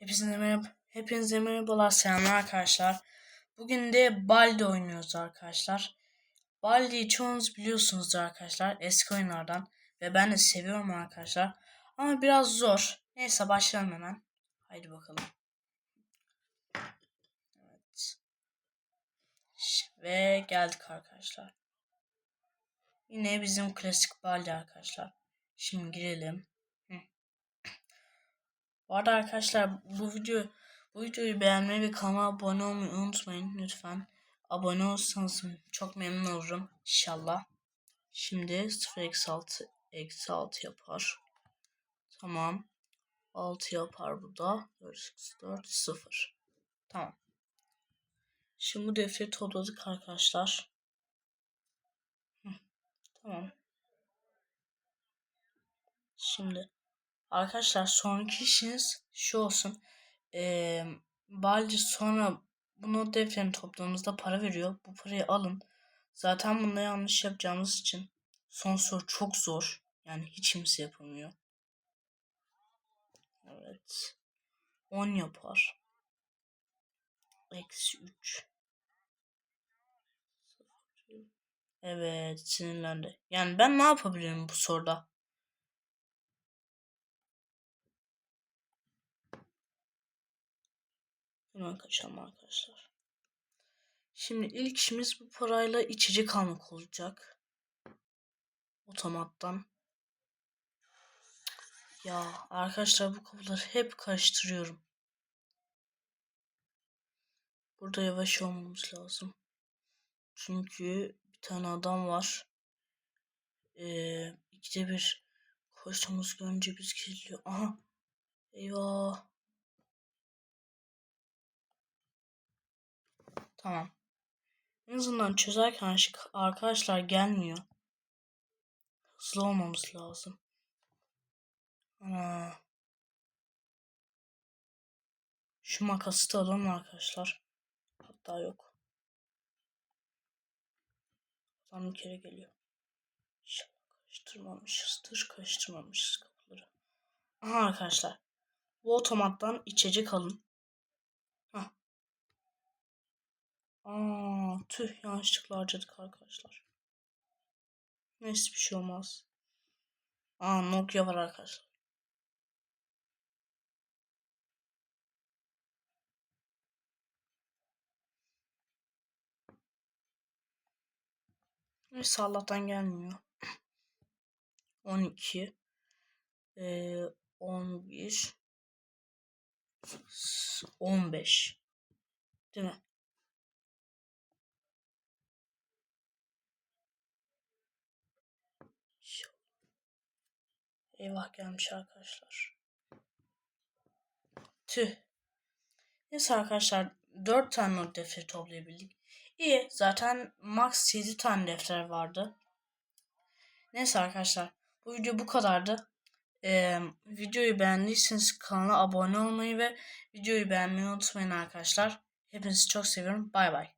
Hepinize merhaba. Hepinize merhabalar selamlar arkadaşlar. Bugün de Baldi oynuyoruz arkadaşlar. Baldi'yi çoğunuz biliyorsunuzdur arkadaşlar eski oyunlardan ve ben de seviyorum arkadaşlar. Ama biraz zor. Neyse başlayalım hemen. Haydi bakalım. Evet. Ve geldik arkadaşlar. Yine bizim klasik Baldi arkadaşlar. Şimdi girelim. Bu arada arkadaşlar bu video bu videoyu beğenmeyi ve kanala abone olmayı unutmayın lütfen. Abone olursanız çok memnun olurum inşallah. Şimdi 0 eksi 6 eksi 6 yapar. Tamam. 6 yapar bu da. 4 4 0. Tamam. Şimdi bu defteri topladık arkadaşlar. Tamam. Şimdi Arkadaşlar sonraki işiniz şu olsun. Ee, Baldi sonra bunu defterini topladığımızda para veriyor. Bu parayı alın. Zaten bunda yanlış yapacağımız için son soru çok zor. Yani hiç kimse yapamıyor. Evet. 10 yapar. Eksi 3. Evet sinirlendi. Yani ben ne yapabilirim bu soruda? Hemen kaçalım arkadaşlar. Şimdi ilk işimiz bu parayla içecek almak olacak. Otomattan. Ya arkadaşlar bu kapıları hep karıştırıyorum. Burada yavaş olmamız lazım. Çünkü bir tane adam var. Ee, ikide bir koştuğumuz görünce biz geliyor. Aha. Eyvah. Tamam. En azından çözerken arkadaşlar gelmiyor. Hızlı olmamız lazım. Ana. Şu makası da alalım arkadaşlar. Hatta yok. Adam bir kere geliyor. İnşallah karıştırmamışızdır. Karıştırmamışız kapıları. Aha arkadaşlar. Bu otomattan içecek alın. Aa, tüh yanlışlıkla harcadık arkadaşlar. Neyse bir şey olmaz. Aa Nokia var arkadaşlar. Neyse Allah'tan gelmiyor. 12 ee, 11 15 Değil mi? Eyvah gelmiş arkadaşlar. Tüh. Neyse arkadaşlar 4 tane not defteri toplayabildik. İyi zaten max 7 tane defter vardı. Neyse arkadaşlar bu video bu kadardı. Ee, videoyu beğendiyseniz kanala abone olmayı ve videoyu beğenmeyi unutmayın arkadaşlar. Hepinizi çok seviyorum. Bay bay.